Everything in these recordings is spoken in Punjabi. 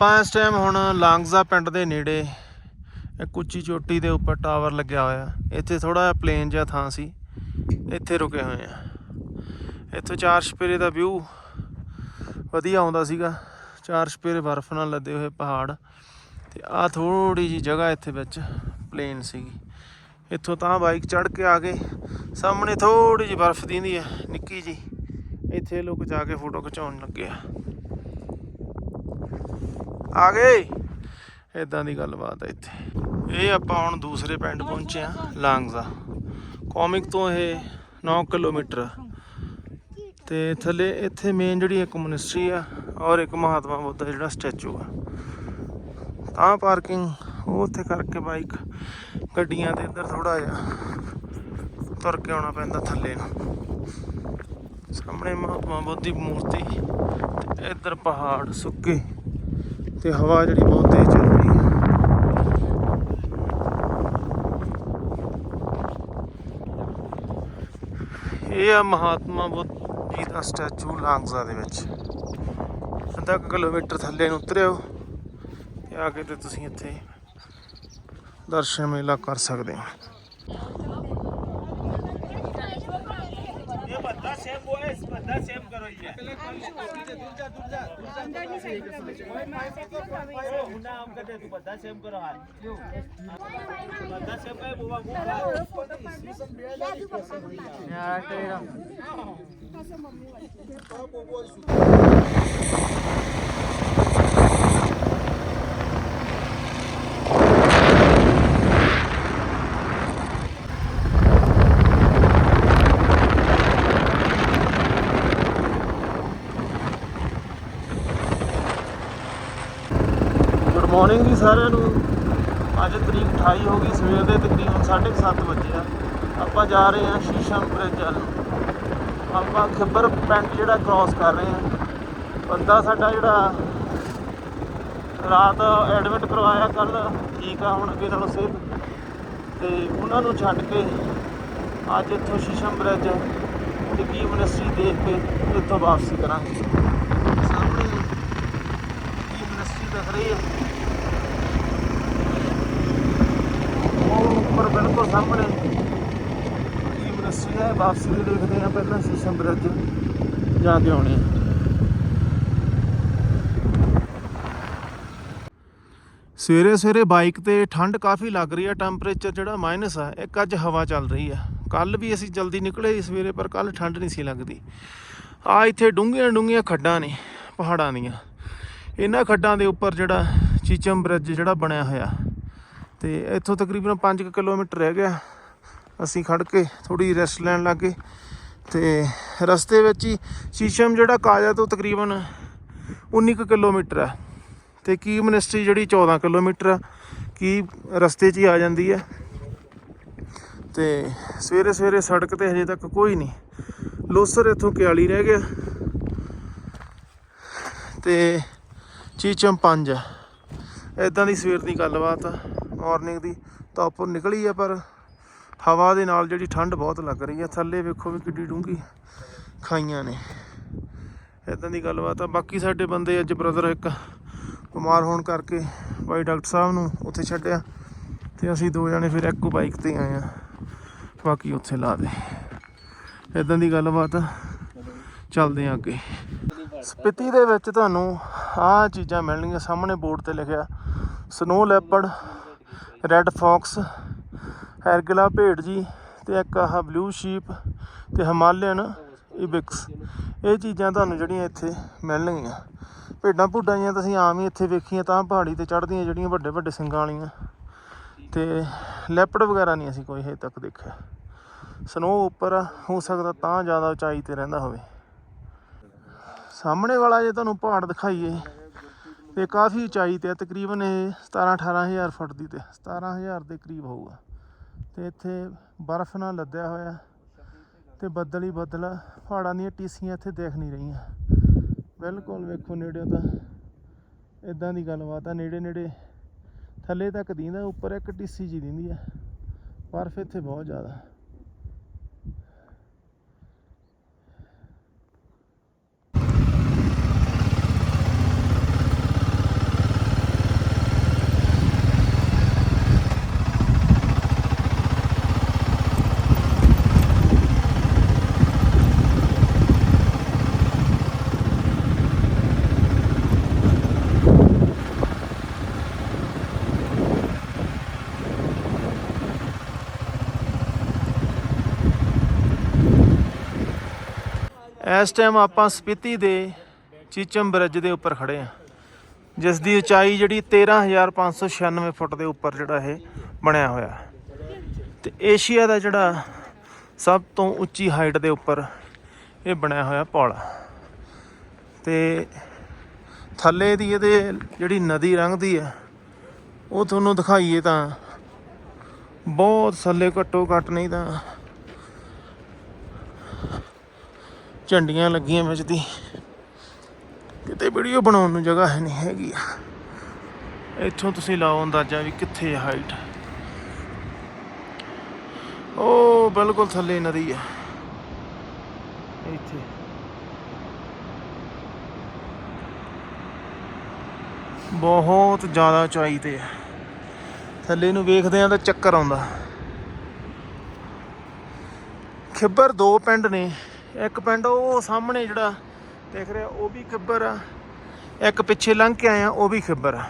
ਆਪਾਂ ਇਸ ਟਾਈਮ ਹੁਣ ਲਾਂਗਜ਼ਾ ਪਿੰਡ ਦੇ ਨੇੜੇ ਇੱਕ ਉੱਚੀ ਚੋਟੀ ਦੇ ਉੱਪਰ ਟਾਵਰ ਲੱਗਿਆ ਹੋਇਆ। ਇੱਥੇ ਥੋੜਾ ਜਿਹਾ ਪਲੇਨ ਜਿਹਾ ਥਾਂ ਸੀ। ਇੱਥੇ ਰੁਕੇ ਹੋਏ ਆ ਇੱਥੋਂ ਚਾਰ ਛਪੇਰੇ ਦਾ ਵਿਊ ਵਧੀਆ ਆਉਂਦਾ ਸੀਗਾ। ਚਾਰ ਛਪੇਰੇ ਬਰਫ਼ ਨਾਲ ਲੱਦੇ ਹੋਏ ਪਹਾੜ ਤੇ ਆ ਥੋੜੀ ਜੀ ਜਗ੍ਹਾ ਇੱਥੇ ਵਿੱਚ ਪਲੇਨ ਸੀਗੀ। ਇੱਥੋਂ ਤਾਂ ਬਾਈਕ ਚੜ੍ਹ ਕੇ ਆ ਗਏ। ਸਾਹਮਣੇ ਥੋੜੀ ਜੀ ਬਰਫ਼ ਦਿੰਦੀ ਹੈ। ਨਿੱਕੀ ਜੀ ਇੱਥੇ ਲੋਕ ਜਾ ਕੇ ਫੋਟੋ ਖਿਚਾਉਣ ਲੱਗੇ ਆ। ਆ ਗਏ। ਇਦਾਂ ਦੀ ਗੱਲਬਾਤ ਹੈ ਇੱਥੇ। ਇਹ ਆਪਾਂ ਹੁਣ ਦੂਸਰੇ ਪਿੰਡ ਪਹੁੰਚੇ ਆ ਲਾਂਗਜ਼ਾ। ਕੌਮਿਕ ਤੋਂ ਇਹ 9 ਕਿਲੋਮੀਟਰ। ਤੇ ਥੱਲੇ ਇੱਥੇ ਮੇਨ ਜਿਹੜੀ ਇੱਕ ਮਨਿਸਟਰੀ ਆ, ਔਰ ਇੱਕ ਮਹਾਤਮਾ ਬੁੱਧ ਦਾ ਜਿਹੜਾ ਸਟੈਚੂ ਆ। ਤਾਂ ਪਾਰਕਿੰਗ ਉਹ ਉੱਥੇ ਕਰਕੇ ਬਾਈਕ ਗੱਡੀਆਂ ਦੇ ਇੱਧਰ ਥੋੜਾ ਜਿਹਾ ਤੁਰ ਕੇ ਆਉਣਾ ਪੈਂਦਾ ਥੱਲੇ ਨੂੰ। ਸਾਹਮਣੇ ਮਹਾਤਮਾ ਬੁੱਧ ਦੀ ਮੂਰਤੀ, ਤੇ ਇੱਧਰ ਪਹਾੜ ਸੁੱਕੇ। ਤੇ ਹਵਾ ਜਿਹੜੀ ਬਹੁਤ ਤੇਜ਼ ਚੱਲ ਰਹੀ ਹੈ। ਇਹ ਆ ਮਹਾਤਮਾ ਬੁੱਧ ਜੀ ਦਾ ਸਟੈਚੂ ਲਾਂਗਜ਼ਾ ਦੇ ਵਿੱਚ। ਅੱਧਾ ਕੁ ਕਿਲੋਮੀਟਰ ਥੱਲੇ ਨੂੰ ਉਤਰਿਓ ਤੇ ਆ ਕੇ ਤੇ ਤੁਸੀਂ ਇੱਥੇ ਦਰਸ਼ਨ ਮੇਲਾ ਕਰ ਸਕਦੇ ਹੋ। બધા સેમ બોય બધા સેમ કરો બધા સેમ કરો બધા સેમ કઈ બોવા યાર કઈ ਮਾਰਨਿੰਗ ਜੀ ਸਾਰਿਆਂ ਨੂੰ। ਅੱਜ ਤਰੀਕ 28 ਹੋ ਗਈ, ਸਵੇਰ ਦੇ ਤਕਰੀਬਨ 7:30 ਵਜੇ ਆ। ਆਪਾਂ ਜਾ ਰਹੇ ਹਾਂ ਸ਼ੀਸ਼ਮ ਬ੍ਰਿਜ ਵੱਲ ਆਪਾਂ ਖਿੱਬਰ ਪਿੰਡ ਜਿਹੜਾ ਕ੍ਰਾਸ ਕਰ ਰਹੇ ਹਾਂ। ਬੰਦਾ ਸਾਡਾ ਜਿਹੜਾ ਰਾਤ ਐਡਮਿਟ ਕਰਵਾਇਆ ਕੱਲ ਠੀਕ ਆ, ਹੁਣ ਅੱਗੇ ਨਾਲੋਂ ਸਿਹਤ ਤੇ ਉਹਨਾਂ ਨੂੰ ਛੱਡ ਕੇ ਅੱਜ ਇੱਥੋਂ ਸ਼ੀਸ਼ਮ ਬ੍ਰਿਜ ਤੇ ਕੀ ਮਨਿਸਟਰੀ ਦੇਖ ਕੇ ਇੱਥੋਂ ਵਾਪਸੀ ਕਰਾਂਗੇ। ਸਾਹਮਣੇ ਕੀ ਮਨਿਸਟਰੀ ਦਿਖ ਰਹੀ ਹੈ ਉਹ ਉੱਪਰ ਬਿਲਕੁਲ ਸਾਹਮਣੇ। ਕੀ ਹੈ, ਵਾਪਸੀ ਦੇ ਦੇਖਦੇ ਆ ਪਹਿਲਾਂ ਸ਼ੀਸ਼ਮ ਬ੍ਰਿਜ ਜਾ ਕੇ ਆਉਣੇ ਸਵੇਰੇ ਸਵੇਰੇ ਬਾਈਕ ਤੇ ਠੰਡ ਕਾਫੀ ਲੱਗ ਰਹੀ ਹੈ ਟੈਂਪਰੇਚਰ ਜਿਹੜਾ ਮਾਈਨਸ ਆ, ਇੱਕ ਅੱਜ ਹਵਾ ਚੱਲ ਰਹੀ ਆ। ਕੱਲ ਵੀ ਅਸੀਂ ਜਲਦੀ ਨਿਕਲੇ ਸਵੇਰੇ, ਪਰ ਕੱਲ ਠੰਡ ਨਹੀਂ ਸੀ ਲੱਗਦੀ। ਆ ਇੱਥੇ ਡੂੰਘੀਆਂ ਡੂੰਘੀਆਂ ਖੱਡਾਂ ਨੇ, ਪਹਾੜਾਂ ਦੀਆਂ। ਇਹਨਾਂ ਖੱਡਾਂ ਦੇ ਉੱਪਰ ਜਿਹੜਾ ਚੀਚਮ ਬ੍ਰਿਜ ਜਿਹੜਾ ਬਣਿਆ ਹੋਇਆ ਤੇ ਇੱਥੋਂ ਤਕਰੀਬਨ 5 ਕਿਲੋਮੀਟਰ ਰਹਿ ਗਿਆ। ਅਸੀਂ ਖੜ ਕੇ ਥੋੜੀ ਰੈਸਟ ਲੈਣ ਲੱਗੇ ਤੇ ਰਸਤੇ ਵਿੱਚ ਹੀ ਸ਼ੀਸ਼ਮ ਜਿਹੜਾ ਕਾਜਾ ਤੋਂ ਤਕਰੀਬਨ 19 ਕੁ ਕਿਲੋਮੀਟਰ ਆ ਤੇ ਕੀ ਮਨਿਸਟਰੀ ਜਿਹੜੀ 14 ਕਿਲੋਮੀਟਰ ਆ, ਕੀ ਰਸਤੇ 'ਚ ਹੀ ਆ ਜਾਂਦੀ ਹੈ। ਤੇ ਸਵੇਰੇ ਸਵੇਰੇ ਸੜਕ ਤੇ ਹਜੇ ਤੱਕ ਕੋਈ ਨਹੀਂ। ਲੋਸਰ ਇੱਥੋਂ 41 ਰਹਿ ਗਿਆ। ਤੇ ਚੀਚਮ 5 ਆ ਦੀ ਸਵੇਰ ਦੀ ਗੱਲਬਾਤ ਆ। ਮਾਰਨਿੰਗ ਦੀ ਧੁੱਪ ਨਿਕਲੀ ਆ, ਪਰ ਹਵਾ ਦੇ ਨਾਲ ਜਿਹੜੀ ਠੰਡ ਬਹੁਤ ਲੱਗ ਰਹੀ ਆ। ਥੱਲੇ ਵੇਖੋ ਵੀ ਕਿੱਡੀ ਡੂੰਗੀ ਖਾਈਆਂ ਨੇ। ਇਦਾਂ ਦੀ ਗੱਲਬਾਤ ਆ। ਬਾਕੀ ਸਾਡੇ ਬੰਦੇ ਅੱਜ ਬ੍ਰਦਰ ਇੱਕ ਬਿਮਾਰ ਹੋਣ ਕਰਕੇ ਬਾਈ ਡਾਕਟਰ ਸਾਹਿਬ ਨੂੰ ਉੱਥੇ ਛੱਡਿਆ ਤੇ ਅਸੀਂ ਦੋ ਜਣੇ ਫਿਰ ਇੱਕੋ ਬਾਈਕ ਤੇ ਆਏ ਆ। ਬਾਕੀ ਉੱਥੇ ਲਾ ਦੇ। ਇਦਾਂ ਦੀ ਗੱਲਬਾਤ ਆ। ਚੱਲਦੇ ਆ ਅੱਗੇ। ਸਪਿਤੀ ਦੇ ਵਿੱਚ ਤੁਹਾਨੂੰ ਆਹ ਚੀਜ਼ਾਂ ਮਿਲਣਗੀਆਂ। ਸਾਹਮਣੇ ਬੋਰਡ ਤੇ ਲਿਖਿਆ, ਸਨੋ ਲੈਪਰਡ ਰੈੱਡ ਫੌਕਸ, ਹੈਰਗਲਾ ਭੇਡ ਜੀ ਤੇ ਇੱਕ ਆਹ ਬਲੂ ਸ਼ੀਪ ਤੇ ਹਿਮਾਲਯਨ ਇਬਿਕਸ। ਇਹ ਚੀਜ਼ਾਂ ਤੁਹਾਨੂੰ ਜਿਹੜੀਆਂ ਇੱਥੇ ਮਿਲਣਗੀਆਂ। ਭੇਡਾਂ ਭੁੱਡਾਂ ਜੀਆਂ ਤਾਂ ਅਸੀਂ ਆਮ ਹੀ ਇੱਥੇ ਵੇਖੀਆਂ, ਤਾਂ ਪਹਾੜੀ ਤੇ ਚੜ੍ਹਦੀਆਂ ਜਿਹੜੀਆਂ ਵੱਡੇ ਵੱਡੇ ਸਿੰਗਾਂ ਵਾਲੀਆਂ। ਤੇ ਲੈਪੜ ਵਗੈਰਾ ਨਹੀਂ ਅਸੀਂ ਕੋਈ ਹਜੇ ਤੱਕ ਦੇਖਿਆ। ਸਨੋ ਉੱਪਰ ਹੋ ਸਕਦਾ ਤਾਂ ਜ਼ਿਆਦਾ ਉਚਾਈ ਤੇ ਰਹਿੰਦਾ ਹੋਵੇ। ਸਾਹਮਣੇ ਵਾਲਾ ਜੇ ਤੁਹਾਨੂੰ ਪਹਾੜ ਦਿਖਾਈਏ ਤੇ ਕਾਫੀ ਉਚਾਈ ਤੇ ਆ, ਤਕਰੀਬਨ ਇਹ 17 18000 ਫੁੱਟ ਦੀ ਤੇ 17000 ਦੇ ਕਰੀਬ ਹੋਊਗਾ। ਤੇ ਇੱਥੇ ਬਰਫ਼ ਨਾਲ ਲੱਦਿਆ ਹੋਇਆ ਤੇ ਬੱਦਲ ਹੀ ਬੱਦਲ ਪਹਾੜਾਂ ਦੀਆਂ ਟੀਸੀਆਂ ਇੱਥੇ ਦੇਖ ਨਹੀਂ ਰਹੀਆਂ। ਬਿਲਕੁਲ ਵੇਖੋ ਨੇੜੇ ਤਾਂ ਇਦਾਂ ਦੀ ਗੱਲਬਾਤ ਆ ਨੇੜੇ ਨੇੜੇ ਥੱਲੇ ਤੱਕ ਦੀਂਦਾ ਉੱਪਰ ਇੱਕ ਟੀਸੀ ਜੀ ਦਿੰਦੀ ਆ ਬਰਫ਼ ਇੱਥੇ ਬਹੁਤ ਜ਼ਿਆਦਾ। ਇਸ ਟਾਈਮ ਆਪਾਂ ਸਪੀਤੀ ਦੇ ਚੀਚਮ ਬ੍ਰਿਜ ਦੇ ਉੱਪਰ ਖੜੇ ਆ ਜਿਸ ਦੀ ਉਚਾਈ ਜਿਹੜੀ 13596 ਫੁੱਟ ਦੇ ਉੱਪਰ ਜਿਹੜਾ ਇਹ ਬਣਿਆ ਹੋਇਆ ਤੇ ਏਸ਼ੀਆ ਦਾ ਜਿਹੜਾ ਸਭ ਤੋਂ ਉੱਚੀ ਹਾਈਟ ਦੇ ਉੱਪਰ ਇਹ ਬਣਿਆ ਹੋਇਆ ਪੁਲ ਤੇ ਥੱਲੇ ਦੀ ਇਹਦੇ ਜਿਹੜੀ ਨਦੀ ਲੰਘਦੀ ਆ ਉਹ ਤੁਹਾਨੂੰ ਦਿਖਾਈਏ ਤਾਂ ਬਹੁਤ ਥੱਲੇ ਘੱਟੋ ਘੱਟ ਨਹੀਂ ਤਾਂ ਝੰਡੀਆਂ ਲੱਗੀਆਂ ਵਿੱਚ ਦੀ। ਕਿਤੇ ਵੀਡੀਓ ਬਣਾਉਣ ਨੂੰ ਜਗ੍ਹਾ ਹੈ ਨਹੀਂ ਹੈਗੀ। ਇੱਥੋਂ ਤੁਸੀਂ ਲਾਓ ਅੰਦਾਜ਼ਾ ਵੀ ਕਿੱਥੇ ਹਾਈਟ ਉਹ ਬਿਲਕੁਲ ਥੱਲੇ ਨਦੀ ਹੈ। ਇੱਥੇ। ਬਹੁਤ ਜ਼ਿਆਦਾ ਉਚਾਈ ਤੇ ਹੈ। ਥੱਲੇ ਨੂੰ ਵੇਖਦੇ ਆ ਤਾਂ ਚੱਕਰ ਆਉਂਦਾ। ਖਿੱਬਰ ਦੋ ਪਿੰਡ ਨੇ। ਇੱਕ ਪਿੰਡ, ਉਹ ਸਾਹਮਣੇ ਜਿਹੜਾ ਦੇਖ ਰਿਹਾ, ਉਹ ਵੀ ਖਿੱਬਰ ਆ। ਇੱਕ ਪਿੱਛੇ ਲੰਘ ਕੇ ਆਇਆ ਉਹ ਵੀ ਖਿੱਬਰ ਆ।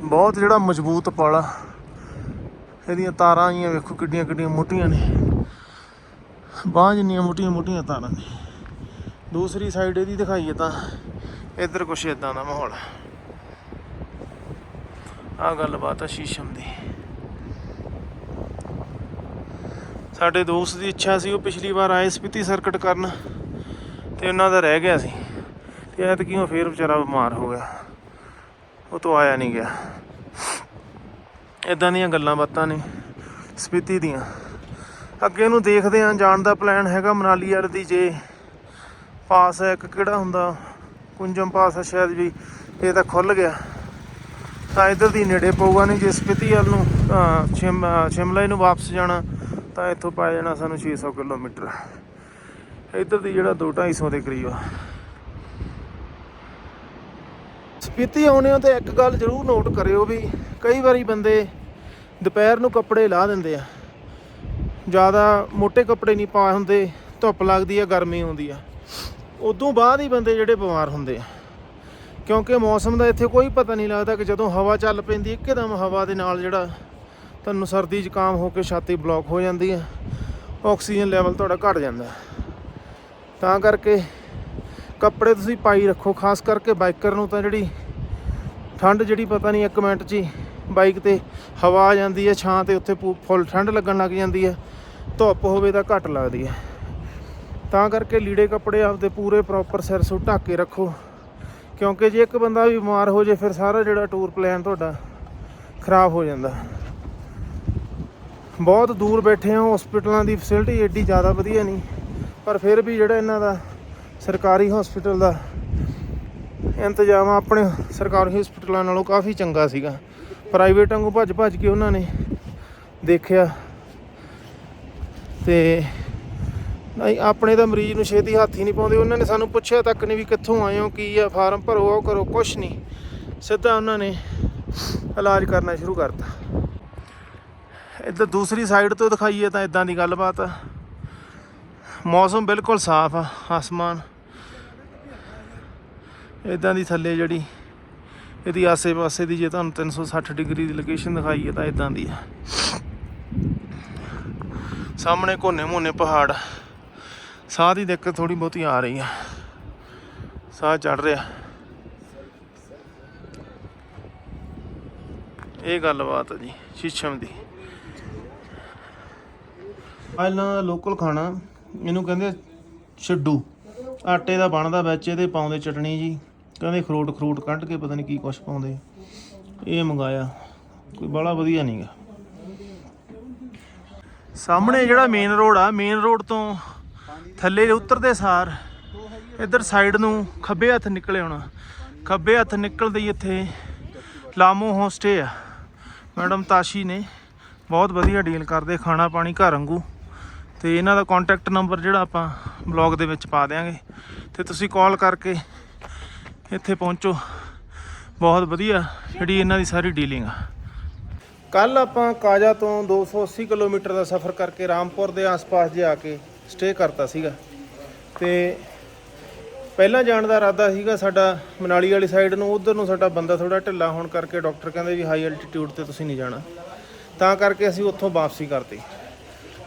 ਬਹੁਤ ਜਿਹੜਾ ਮਜ਼ਬੂਤ ਪਲ ਆ। ਇਹਦੀਆਂ ਤਾਰਾਂ ਆਈਆਂ, ਵੇਖੋ ਕਿੱਡੀਆਂ ਕਿੱਡੀਆਂ ਮੋਟੀਆਂ ਨੇ। ਬਾਂਹ ਜਿੰਨੀਆਂ ਮੋਟੀਆਂ ਮੋਟੀਆਂ ਤਾਰਾਂ ਨੇ। ਦੂਸਰੀ ਸਾਈਡ ਇਹਦੀ ਦਿਖਾਈਏ ਤਾਂ, ਇੱਧਰ ਕੁਛ ਇਦਾਂ ਦਾ ਮਾਹੌਲ ਆ। ਗੱਲਬਾਤ ਆ ਸ਼ੀਸ਼ਮ ਦੀ। ਸਾਡੇ ਦੋਸਤ ਦੀ ਇੱਛਾ ਸੀ ਉਹ ਪਿਛਲੀ ਵਾਰ ਆਏ ਸਪੀਤੀ ਸਰਕਟ ਕਰਨ ਤੇ ਉਹਨਾਂ ਦਾ ਰਹਿ ਗਿਆ ਸੀ। ਤੇ ਐਤਕੀ ਉਹ ਫੇਰ ਵਿਚਾਰਾ ਬਿਮਾਰ ਹੋ ਗਿਆ। ਉਹ ਤੋਂ ਆਇਆ ਨਹੀਂ ਗਿਆ। ਇਦਾਂ ਦੀਆਂ ਗੱਲਾਂ ਬਾਤਾਂ ਨੇ ਸਪੀਤੀ ਦੀਆਂ। ਅੱਗੇ ਨੂੰ ਦੇਖਦੇ ਆਂ ਜਾਣ ਦਾ ਪਲਾਨ ਹੈਗਾ ਮਨਾਲੀ ਵਾਲੇ ਦੀ ਜੇ ਪਾਸ ਹੈ ਇੱਕ ਕਿਹੜਾ ਹੁੰਦਾ ਕੁੰਜਮ ਪਾਸ ਹੈ ਸ਼ਾਇਦ ਵੀ ਇਹ ਤਾਂ ਖੁੱਲ ਗਿਆ। ਤਾਂ ਇੱਧਰ ਦੀ ਨੇੜੇ ਪਊਗਾ ਨਹੀਂ ਜੇ ਸਪੀਤੀ ਵੱਲ ਨੂੰ ਅਹ, ਸ਼ਿਮ ਸ਼ਿਮਲਾ ਨੂੰ ਵਾਪਸ ਜਾਣਾ। ਤਾਂ ਇੱਥੋਂ ਪੈ ਜਾਣਾ ਸਾਨੂੰ 600 ਕਿਲੋਮੀਟਰ। ਇੱਧਰ ਦੀ ਜਿਹੜਾ 2 250 ਦੇ ਕਰੀਬ ਆ। ਸਪੀਤੀ ਆਉਣੇ ਹੋ ਤੇ ਇੱਕ ਗੱਲ ਜ਼ਰੂਰ ਨੋਟ ਕਰਿਓ ਵੀ ਕਈ ਵਾਰੀ ਬੰਦੇ ਦੁਪਹਿਰ ਨੂੰ ਕੱਪੜੇ ਲਾ ਦਿੰਦੇ ਆ। ਜ਼ਿਆਦਾ ਮੋٹے ਕੱਪੜੇ ਨਹੀਂ ਪਾ ਹੁੰਦੇ, ਧੁੱਪ ਲੱਗਦੀ ਆ, ਗਰਮੀ ਹੁੰਦੀ ਆ। ਉਦੋਂ ਬਾਅਦ ਹੀ ਬੰਦੇ ਜਿਹੜੇ ਬਿਮਾਰ ਹੁੰਦੇ ਆ। ਕਿਉਂਕਿ ਮੌਸਮ ਦਾ ਇੱਥੇ ਕੋਈ ਪਤਾ ਨਹੀਂ ਲੱਗਦਾ ਕਿ ਜਦੋਂ ਹਵਾ ਚੱਲ ਪੈਂਦੀ, ਇੱਕਦਮ ਹਵਾ ਦੇ ਨਾਲ ਜਿਹੜਾ ਤੁਹਾਨੂੰ ਸਰਦੀ ਜ਼ੁਕਾਮ ਹੋ ਕੇ ਛਾਤੀ ਬਲੌਕ ਹੋ ਜਾਂਦੀ ਹੈ। ਆਕਸੀਜਨ ਲੈਵਲ ਤੁਹਾਡਾ ਘਟ ਜਾਂਦਾ ਤਾਂ ਕਰਕੇ ਕੱਪੜੇ ਤੁਸੀਂ ਪਾਈ ਰੱਖੋ, ਖਾਸ ਕਰਕੇ ਬਾਈਕਰ ਨੂੰ ਤਾਂ ਜਿਹੜੀ ਠੰਡ ਜਿਹੜੀ ਪਤਾ ਨਹੀਂ ਇੱਕ ਮਿੰਟ 'ਚ ਹੀ ਬਾਈਕ ਤੇ ਹਵਾ ਆ ਜਾਂਦੀ ਹੈ, ਛਾਂ ਤੇ ਉੱਥੇ ਪੂ- ਫੁੱਲ ਠੰਡ ਲੱਗਣ ਲੱਗ ਜਾਂਦੀ ਹੈ। ਧੁੱਪ ਹੋਵੇ ਤਾਂ ਘੱਟ ਲੱਗਦੀ ਹੈ। ਤਾਂ ਕਰਕੇ ਲੀੜੇ ਕੱਪੜੇ ਆਪਦੇ ਪੂਰੇ ਪ੍ਰੋਪਰ ਸਿਰ ਸੁ ਢੱਕ ਕੇ ਰੱਖੋ। ਕਿਉਂਕਿ ਜੇ ਇੱਕ ਬੰਦਾ ਵੀ ਬਿਮਾਰ ਹੋ ਜੇ ਫਿਰ ਸਾਰਾ ਜਿਹੜਾ ਟੂਰ ਪਲਾਨ ਤੁਹਾਡਾ ਖਰਾਬ ਹੋ ਜਾਂਦਾ। ਬਹੁਤ ਦੂਰ ਬੈਠੇ ਹਾਂ ਹਸਪੀਟਲਾਂ ਦੀ ਫੈਸਿਲਿਟੀ ਏਡੀ ਜ਼ਿਆਦਾ ਵਧੀਆ ਨਹੀਂ, ਪਰ ਫਿਰ ਵੀ ਜਿਹੜਾ ਇਹਨਾਂ ਦਾ ਸਰਕਾਰੀ ਹਸਪੀਟਲ ਦਾ ਇੰਤਜ਼ਾਮ ਆਪਣੇ ਸਰਕਾਰੀ ਹਸਪੀਟਲਾਂ ਨਾਲੋਂ ਕਾਫੀ ਚੰਗਾ ਸੀਗਾ। ਪ੍ਰਾਈਵੇਟਾਂ ਨੂੰ ਭੱਜ ਭੱਜ ਕੇ ਉਹਨਾਂ ਨੇ ਦੇਖਿਆ। ਤੇ ਨਹੀਂ, ਆਪਣੇ ਤਾਂ ਮਰੀਜ਼ ਨੂੰ ਛੇਤੀ ਹੱਥ ਹੀ ਨਹੀਂ ਪਾਉਂਦੇ। ਉਹਨਾਂ ਨੇ ਸਾਨੂੰ ਪੁੱਛਿਆ ਤੱਕ ਨਹੀਂ ਵੀ ਕਿੱਥੋਂ ਆਏ ਹੋ, ਕੀ ਆ, ਫਾਰਮ ਭਰੋ ਉਹ ਕਰੋ, ਕੁਛ ਨਹੀਂ। ਸਿੱਧਾ ਉਹਨਾਂ ਨੇ ਇਲਾਜ ਕਰਨਾ ਸ਼ੁਰੂ ਕਰਤਾ। ਇੱਧਰ ਦੂਸਰੀ ਸਾਈਡ ਤੋਂ ਦਿਖਾਈਏ ਤਾਂ ਇਦਾਂ ਦੀ ਗੱਲਬਾਤ। ਆ ਮੌਸਮ ਬਿਲਕੁਲ ਸਾਫ਼ ਆ, ਆਸਮਾਨ। ਇਦਾਂ ਦੀ ਥੱਲੇ ਜਿਹੜੀ ਇਹਦੀ ਆਸੇ-ਪਾਸੇ ਦੀ ਜੇ ਤੁਹਾਨੂੰ 360 ਡਿਗਰੀ ਦੀ ਲੋਕੇਸ਼ਨ ਦਿਖਾਈਏ ਤਾਂ ਇਦਾਂ ਦੀ ਆ। ਸਾਹਮਣੇ ਕੋਨੇ ਮੋਨੇ ਪਹਾੜ। ਸਾਹ ਦੀ ਦਿੱਕਤ ਥੋੜੀ ਬਹੁਤੀ ਆ ਰਹੀ ਆ। ਸਾਹ ਚੜ ਰਿਹਾ। ਇਹ ਗੱਲਬਾਤ ਆ ਜੀ, ਸ਼ੀਸ਼ਮ ਦੀ। ਪਹਿਲਾਂ ਦਾ ਲੋਕਲ ਖਾਣਾ, ਇਹਨੂੰ ਕਹਿੰਦੇ ਛੱਡੂ। ਆਟੇ ਦਾ ਬਣਦਾ ਵਿੱਚ, ਇਹਦੇ ਪਾਉਂਦੇ ਚਟਣੀ ਜੀ। ਕਹਿੰਦੇ ਖਰੋਟ, ਖਰੂਟ ਕੱਢ ਕੇ ਪਤਾ ਨਹੀਂ ਕੀ ਕੁਛ ਪਾਉਂਦੇ। ਇਹ ਮੰਗਾਇਆ। ਕੋਈ ਬੜਾ ਵਧੀਆ ਨਹੀਂਗਾ ਸਾਹਮਣੇ ਜਿਹੜਾ ਮੇਨ ਰੋਡ ਆ ਮੇਨ ਰੋਡ ਤੋਂ ਥੱਲੇ ਉਤਰਦੇ ਸਾਰ, ਇੱਧਰ ਸਾਈਡ ਨੂੰ ਖੱਬੇ ਹੱਥ ਨਿਕਲੇ ਆਉਣਾ ਖੱਬੇ ਹੱਥ ਨਿਕਲਦੇ ਹੀ ਇੱਥੇ ਲਾਮੋ ਹੋਸਟੇ ਆ। ਮੈਡਮ ਤਾਸ਼ੀ ਨੇ ਬਹੁਤ ਵਧੀਆ ਡੀਲ ਕਰਦੇ, ਖਾਣਾ ਪਾਣੀ ਘਰ ਵਾਂਗੂ। ਤੇ ਇਹਨਾਂ ਦਾ ਕੰਟੈਕਟ ਨੰਬਰ ਜਿਹੜਾ ਆਪਾਂ ਬਲੌਗ ਦੇ ਵਿੱਚ ਪਾ ਦੇਾਂਗੇ ਤੇ ਤੁਸੀਂ ਕਾਲ ਕਰਕੇ ਇੱਥੇ ਪਹੁੰਚੋ। ਬਹੁਤ ਵਧੀਆ ਜਿਹੜੀ ਇਹਨਾਂ ਦੀ ਸਾਰੀ ਡੀਲਿੰਗ ਆ। ਕੱਲ ਆਪਾਂ ਕਾਜਾ ਤੋਂ 280 ਕਿਲੋਮੀਟਰ ਦਾ ਸਫ਼ਰ ਕਰਕੇ ਰਾਮਪੁਰ ਦੇ ਆਸ-ਪਾਸ ਜੇ ਆ ਕੇ ਸਟੇ ਕਰਤਾ ਸੀਗਾ। ਤੇ ਪਹਿਲਾਂ ਜਾਣ ਦਾ ਇਰਾਦਾ ਸੀਗਾ ਸਾਡਾ ਮਨਾਲੀ ਵਾਲੀ ਸਾਈਡ ਨੂੰ, ਉਧਰ ਨੂੰ ਸਾਡਾ ਬੰਦਾ ਥੋੜਾ ਢਿੱਲਾ ਹੋਣ ਕਰਕੇ ਡਾਕਟਰ ਕਹਿੰਦੇ ਵੀ ਹਾਈ ਐਲਟੀਟਿਊਡ ਤੇ ਤੁਸੀਂ ਨਹੀਂ ਜਾਣਾ। ਤਾਂ ਕਰਕੇ ਅਸੀਂ ਉੱਥੋਂ ਵਾਪਸੀ ਕਰਤੀ।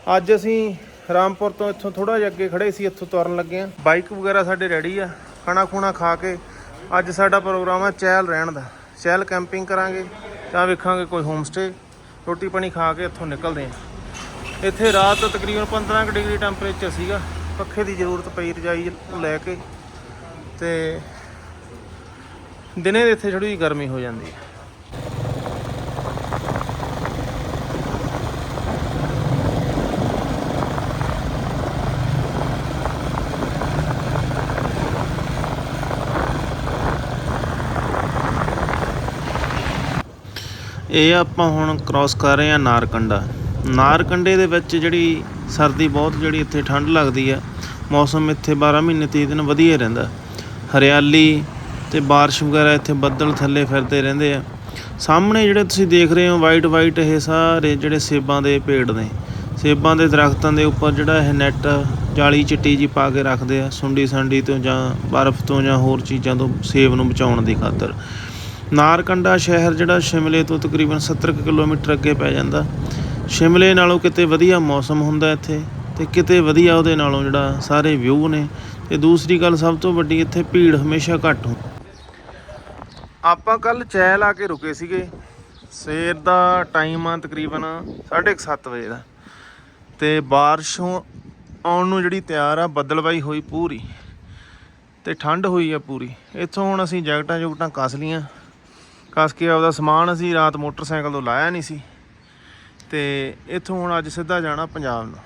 ਅੱਜ ਅਸੀਂ ਰਾਮਪੁਰ ਤੋਂ ਇੱਥੋਂ ਥੋੜਾ ਜਿਹਾ ਅੱਗੇ ਖੜੇ ਸੀ, ਇੱਥੋਂ ਤੁਰਨ ਲੱਗੇ ਆ ਬਾਈਕ ਵਗੈਰਾ ਸਾਡੇ ਰੈਡੀ ਆ, ਖਾਣਾ ਖੂਣਾ ਖਾ ਕੇ ਅੱਜ ਸਾਡਾ ਪ੍ਰੋਗਰਾਮ ਆ ਚਹਿਲ ਰਹਿਣ ਦਾ। ਚਹਿਲ ਕੈਂਪਿੰਗ ਕਰਾਂਗੇ, ਜਾਂ ਵੇਖਾਂਗੇ ਕੋਈ ਹੋਮ ਸਟੇ ਰੋਟੀ ਪਾਣੀ ਖਾ ਕੇ ਇੱਥੋਂ ਨਿਕਲਦੇ ਆ ਇੱਥੇ ਰਾਤ ਤਕਰੀਬਨ 15 ਕੁ ਡਿਗਰੀ ਟੈਂਪਰੇਚਰ ਸੀਗਾ। ਪੱਖੇ ਦੀ ਜ਼ਰੂਰਤ ਪਈ ਰਜਾਈ ਲੈ ਕੇ ਤੇ ਦਿਨੇ ਇੱਥੇ ਥੋੜੀ ਜਿਹੀ ਗਰਮੀ ਹੋ ਜਾਂਦੀ ਹੈ। ਇਹ ਆਪਾਂ ਹੁਣ ਕ੍ਰਾਸ ਕਰ ਰਹੇ ਹਾਂ ਨਾਰਕੰਡਾ। ਨਾਰਕੰਡੇ ਦੇ ਵਿੱਚ ਜਿਹੜੀ ਸਰਦੀ ਬਹੁਤ ਜਿਹੜੀ ਇੱਥੇ ਠੰਡ ਲੱਗਦੀ ਹੈ ਮੌਸਮ ਇੱਥੇ 12 ਮਹੀਨੇ 30 ਦਿਨ ਵਧੀਆ ਰਹਿੰਦਾ। ਹਰਿਆਲੀ ਤੇ ਬਾਰਿਸ਼ ਵਗੈਰਾ ਇੱਥੇ ਬੱਦਲ ਥੱਲੇ ਫਿਰਦੇ ਰਹਿੰਦੇ ਆ। ਸਾਹਮਣੇ ਜਿਹੜੇ ਤੁਸੀਂ ਦੇਖ ਰਹੇ ਹੋ ਵਾਈਟ ਵਾਈਟ ਇਹ ਸਾਰੇ ਜਿਹੜੇ ਸੇਬਾਂ ਦੇ ਪੇੜ ਨੇ। ਸੇਬਾਂ ਦੇ ਦਰਖਤਾਂ ਦੇ ਉੱਪਰ ਜਿਹੜਾ ਇਹ ਨੈਟ ਜਾਲੀ ਚਿੱਟੀ ਜੀ ਪਾ ਕੇ ਰੱਖਦੇ ਆ, ਸੁੰਡੀ ਸੰਡੀ ਤੋਂ ਜਾਂ ਬਰਫ਼ ਤੋਂ ਜਾਂ ਹੋਰ ਚੀਜ਼ਾਂ ਤੋਂ ਸੇਬ ਨੂੰ ਬਚਾਉਣ ਦੀ ਖਾਤਰ। ਨਾਰਕੰਡਾ ਸ਼ਹਿਰ, ਜਿਹੜਾ ਸ਼ਿਮਲੇ ਤੋਂ ਤਕਰੀਬਨ 70 ਕੁ ਕਿਲੋਮੀਟਰ ਅੱਗੇ ਪੈ ਜਾਂਦਾ। ਸ਼ਿਮਲੇ ਨਾਲੋਂ ਕਿਤੇ ਵਧੀਆ ਮੌਸਮ ਹੁੰਦਾ ਇੱਥੇ ਤੇ ਕਿਤੇ ਵਧੀਆ ਉਹਦੇ ਨਾਲੋਂ ਜਿਹੜਾ ਸਾਰੇ ਵਿਊ ਨੇ। ਤੇ ਦੂਸਰੀ ਗੱਲ, ਸਭ ਤੋਂ ਵੱਡੀ ਇੱਥੇ ਭੀੜ ਹਮੇਸ਼ਾ ਘੱਟ ਹੁੰਦੀ। ਆਪਾਂ ਕੱਲ ਚੈ ਆ ਕੇ ਰੁਕੇ ਸੀਗੇ। ਸਵੇਰ ਦਾ ਟਾਈਮ ਆ ਤਕਰੀਬਨ 7:30 ਵਜੇ ਦਾ। ਤੇ ਬਾਰਿਸ਼ ਆਉਣ ਨੂੰ ਜਿਹੜੀ ਤਿਆਰ ਆ, ਬੱਦਲਵਾਈ ਹੋਈ ਪੂਰੀ। ਤੇ ਠੰਡ ਹੋਈ ਆ ਪੂਰੀ। ਇੱਥੋਂ ਹੁਣ ਅਸੀਂ ਜੈਕਟਾਂ ਜੁਕਟਾਂ ਕੱਸ ਲੀਆਂ ਕਸ ਕੇ ਆਪਦਾ ਸਮਾਨ ਅਸੀਂ ਰਾਤ ਮੋਟਰਸਾਈਕਲ ਤੋਂ ਲਾਇਆ ਨਹੀਂ ਸੀ। ਤੇ ਇੱਥੋਂ ਹੁਣ ਅੱਜ ਸਿੱਧਾ ਜਾਣਾ ਪੰਜਾਬ ਨੂੰ।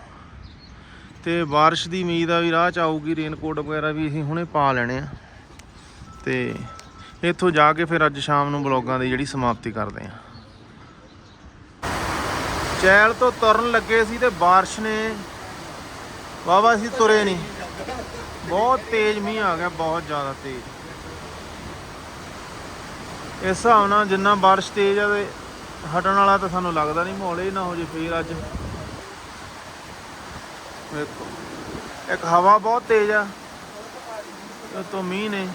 ਤੇ ਬਾਰਿਸ਼ ਦੀ ਉਮੀਦ ਆ ਵੀ ਰਾਹ ਚ ਆਊਗੀ ਰੇਨਕੋਟ ਵਗੈਰਾ ਵੀ ਅਸੀਂ ਹੁਣੇ ਪਾ ਲੈਣੇ ਆ। ਤੇ ਇੱਥੋਂ ਜਾ ਕੇ ਫਿਰ ਅੱਜ ਸ਼ਾਮ ਨੂੰ ਬਲੌਗਾਂ ਦੀ ਜਿਹੜੀ ਸਮਾਪਤੀ ਕਰਦੇ ਆ। ਚੈਲ ਤੋਂ ਤੁਰਨ ਲੱਗੇ ਸੀ ਤੇ ਬਾਰਿਸ਼ ਨੇ ਵਾਵਾ ਅਸੀਂ ਤੁਰੇ ਨਹੀਂ। ਬਹੁਤ ਤੇਜ਼ ਮੀਂਹ ਆ ਗਿਆ, ਬਹੁਤ ਜ਼ਿਆਦਾ ਤੇਜ਼। ਇਸ ਹਿਸਾਬ ਨਾਲ ਜਿੰਨਾ ਬਾਰਿਸ਼ ਤੇਜ਼ ਆ ਤੇ ਹਟਣ ਵਾਲਾ ਤਾਂ ਸਾਨੂੰ ਲੱਗਦਾ ਨਹੀਂ ਮਾਹੌਲ ਹੀ ਨਾ ਹੋ ਜੇ ਫੇਰ ਅੱਜ। ਵੇਖੋ ਇੱਕ ਹਵਾ ਬਹੁਤ ਤੇਜ਼ ਆ, ਤੋਂ ਮੀਂਹ ਨੇ।